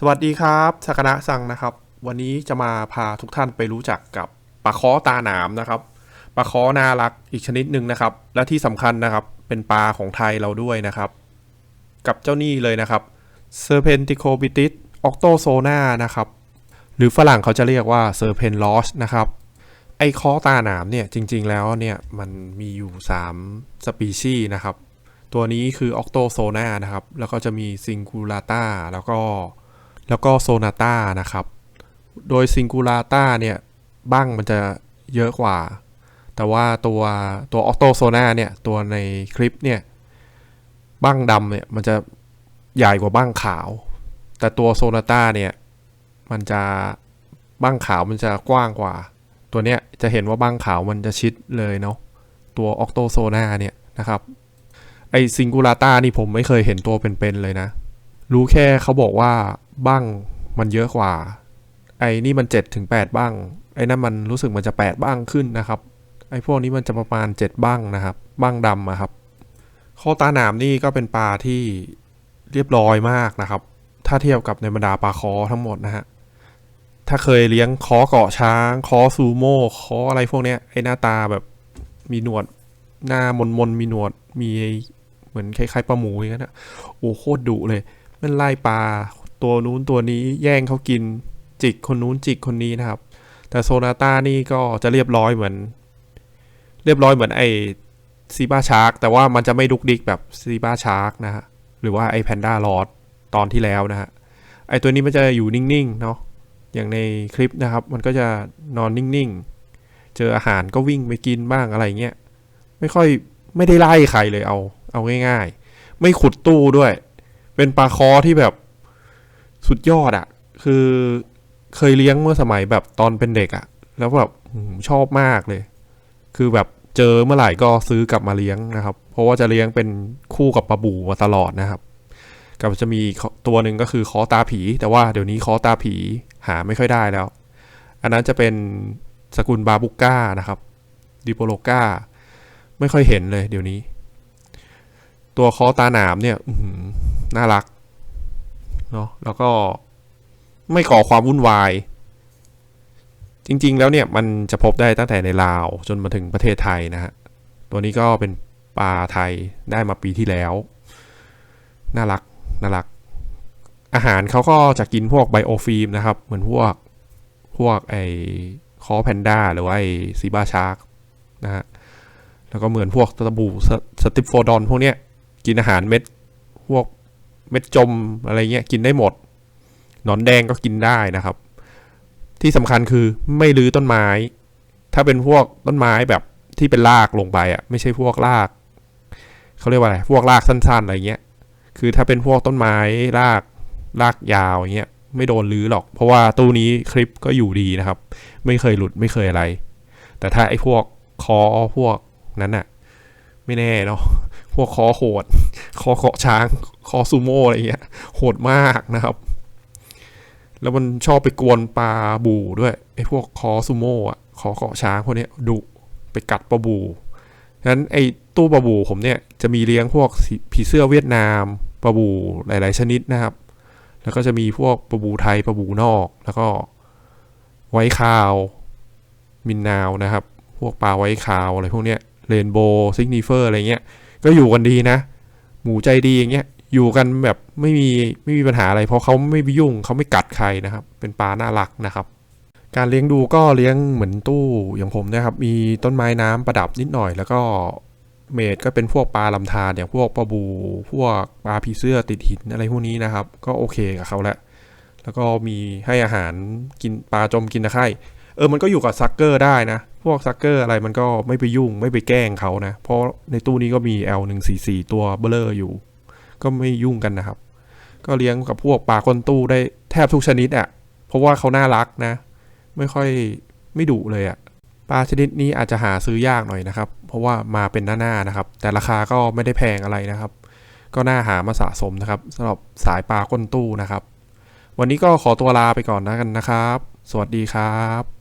สวัสดีครับสากนะซังนะครับ วันนี้จะมาพาทุกท่านไปรู้จักกับปลาค้อตาหนามนะครับปลาค้อนารักอีกชนิดหนึ่งนะครับ และที่สำคัญนะครับเป็นปลาของไทยเราด้วยนะครับ กับเจ้านี่เลยนะครับ Serpenticobitis octozona นะครับ หรือฝรั่งเขาจะเรียกว่า Serpenlosh นะครับไอ้ค้อตาหนามเนี่ยจริง ๆ แล้วเนี่ยมันมีอยู่ 3 สปีชีส์นะครับ ตัวนี้คือ octozona นะครับแล้วก็จะมี singulata แล้วก็ แล้วก็โซนาต้านะครับ โดยซิงคูลาต้าเนี่ยบ้างมันจะเยอะกว่า แต่ว่าตัวตัวออโตโซนาเนี่ยตัวในคลิปเนี่ยบ้างดำเนี่ยมันจะใหญ่กว่าบ้างขาว แต่ตัวโซนาต้าเนี่ยมันจะบ้างขาวมันจะกว้างกว่า ตัวเนี้ยจะเห็นว่าบ้างขาวมันจะชิดเลยเนาะตัวออโตโซนาเนี่ยนะครับไอซิงคูลาต้านี่ผมไม่เคยเห็นตัวเป็นๆเลยนะ รู้แค่เขาบอกว่าบ้างมันเยอะกว่า ไอ้นี่มัน7ถึง8บ้าง ไอ้นั่นมันรู้สึกมันจะ 8 บ้างขึ้นนะครับ ไอ้พวกนี้มันจะประมาณ 7 บ้างนะครับ บ้างดำอะครับข้อตาหนามนี่ก็เป็นปลาที่เรียบร้อยมากนะครับ ถ้าเทียบกับในบรรดาปลาคอทั้งหมดนะฮะถ้าเคยเลี้ยงคอเกาะช้าง คอซูโม่คออะไรพวกเนี้ยไอ้หน้าตาแบบมีหนวดหน้ามนมนๆมีหนวดมีเหมือนคล้ายๆปลาหมูอย่างนั้นอะโอ้โคตรดุเลย มันไล่ปลาตัวนู้นตัวนี้แย่งเขากินจิกคนนู้นจิกคนนี้นะครับ แต่โซนาต้านี่ก็จะเรียบร้อยเหมือน เรียบร้อยเหมือนไอซีบ้าชาร์กแต่ว่ามันจะไม่ดุกดิกแบบซีบ้าชาร์กนะฮะหรือว่าไอแพนด้าลอดตอนที่แล้วนะฮะไอตัวนี้มันจะอยู่นิ่งๆเนาะอย่างในคลิปนะครับ มันก็จะนอนนิ่งๆ เจออาหารก็วิ่งไปกินบ้างอะไรเงี้ยไม่ค่อยไม่ได้ไล่ใครเลยเอา เอาง่าย ๆ ไม่ขุดตู้ด้วย เป็นปลาคอที่แบบสุดยอดอะคือเคยเลี้ยงเมื่อสมัยแบบตอนเป็นเด็กอะแล้วแบบชอบมากเลย คือแบบเจอเมื่อไหร่ก็ซื้อกลับมาเลี้ยงนะครับ เพราะว่าจะเลี้ยงเป็นคู่กับปลาบูมาตลอดนะครับ กับจะมีตัวหนึ่งก็คือคอตาผี แต่ว่าเดี๋ยวนี้คอตาผีหาไม่ค่อยได้แล้ว อันนั้นจะเป็นสกุลบาบุก้านะครับดิโปโลก้าไม่ค่อยเห็นเลยเดี๋ยวนี้ ตัวคอตาหนามเนี่ย น่ารักเนาะแล้วก็ไม่ก่อความวุ่นวาย จริงๆแล้วเนี่ยมันจะพบได้ตั้งแต่ในลาวจนมาถึงประเทศไทยนะฮะตัวนี้ก็เป็นปลาไทยได้มาปีที่แล้ว น่ารักน่ารัก อาหารเขาก็จะกินพวกไบโอฟิล์มนะครับ เหมือนพวกพวกไอคอแพนด้าหรือว่าไอซีบาชาร์กนะฮะแล้วก็เหมือนพวกตะบูสสติปโฟดอนพวกเนี้ยกินอาหารเม็ดพวก เม็ดจมอะไรเงี้ยกินได้หมด หนอนแดงก็กินได้นะครับ ที่สำคัญคือไม่รื้อต้นไม้ ถ้าเป็นพวกต้นไม้แบบที่เป็นรากลงไปอะไม่ใช่พวกรากเขาเรียกว่าอะไรพวกรากสั้น ๆ อะไรเงี้ย คือถ้าเป็นพวกต้นไม้รากรากยาวอย่างเงี้ยไม่โดนรื้อหรอก เพราะว่าตู้นี้คลิปก็อยู่ดีนะครับ ไม่เคยหลุดไม่เคยอะไร แต่ถ้าไอ้พวกคอพวกนั้นอะไม่แน่เนาะพวกคอโหด คอเกาะช้าง คอซูโม่อะไรเงี้ย โหดมากนะครับ แล้วมันชอบไปกวนปลาบูด้วยไอ้พวกคอซูโม่อะคอเกาะช้างพวกนี้ดุไปกัดปลาบูฉะนั้นไอ้ตู้ปลาบูผมเนี่ยจะมีเลี้ยงพวกผีเสื้อเวียดนามปลาบูหลาย ๆ ชนิดนะครับ แล้วก็จะมีพวกปลาบูไทยปลาบูนอก แล้วก็ไว้คาว มินนาวนะครับ พวกปลาไว้คาวอะไรพวกเนี้ยเรนโบว์ซิกนิเฟอร์อะไรเงี้ย ก็อยู่กันดีนะ หมูใจดีอย่างเงี้ยอยู่กันแบบไม่มีไม่มีปัญหาอะไร เพราะเขาไม่ไปยุ่งเขาไม่กัดใครนะครับ เป็นปลาน่ารักนะครับ การเลี้ยงดูก็เลี้ยงเหมือนตู้อย่างผมนะครับ มีต้นไม้น้ำประดับนิดหน่อย แล้วก็เมดก็เป็นพวกปลาลำธารอย่างพวกปลาบู พวกปลาผีเสื้อติดหินอะไรพวกนี้นะครับ ก็โอเคกับเขาแล้วแล้วก็มีให้อาหารกินปลาจมกินตะไคร่เออมันก็อยู่กับซักเกอร์ได้นะ พวกซักเกอร์อะไรมันก็ไม่ไปยุ่งไม่ไปแกล้งเขานะ เพราะในตู้นี้ก็มี L144 ตัวเบลเลอร์อยู่ ก็ไม่ยุ่งกันนะครับ ก็เลี้ยงกับพวกปลาก้นตู้ได้แทบทุกชนิดอะ่ะ เพราะว่าเขาน่ารักนะ ไม่ค่อยไม่ดุเลยอะ่ะปลาชนิดนี้อาจจะหาซื้อยากหน่อยนะครับ เพราะว่ามาเป็นหน้าๆนะครับ แต่ราคาก็ไม่ได้แพงอะไรนะครับ ก็น่าหามาสะสมนะครับสำหรับสายปลาก้นตู้นะครับ วันนี้ก็ขอตัวลาไปก่อนนะกันนะครับ สวัสดีครับ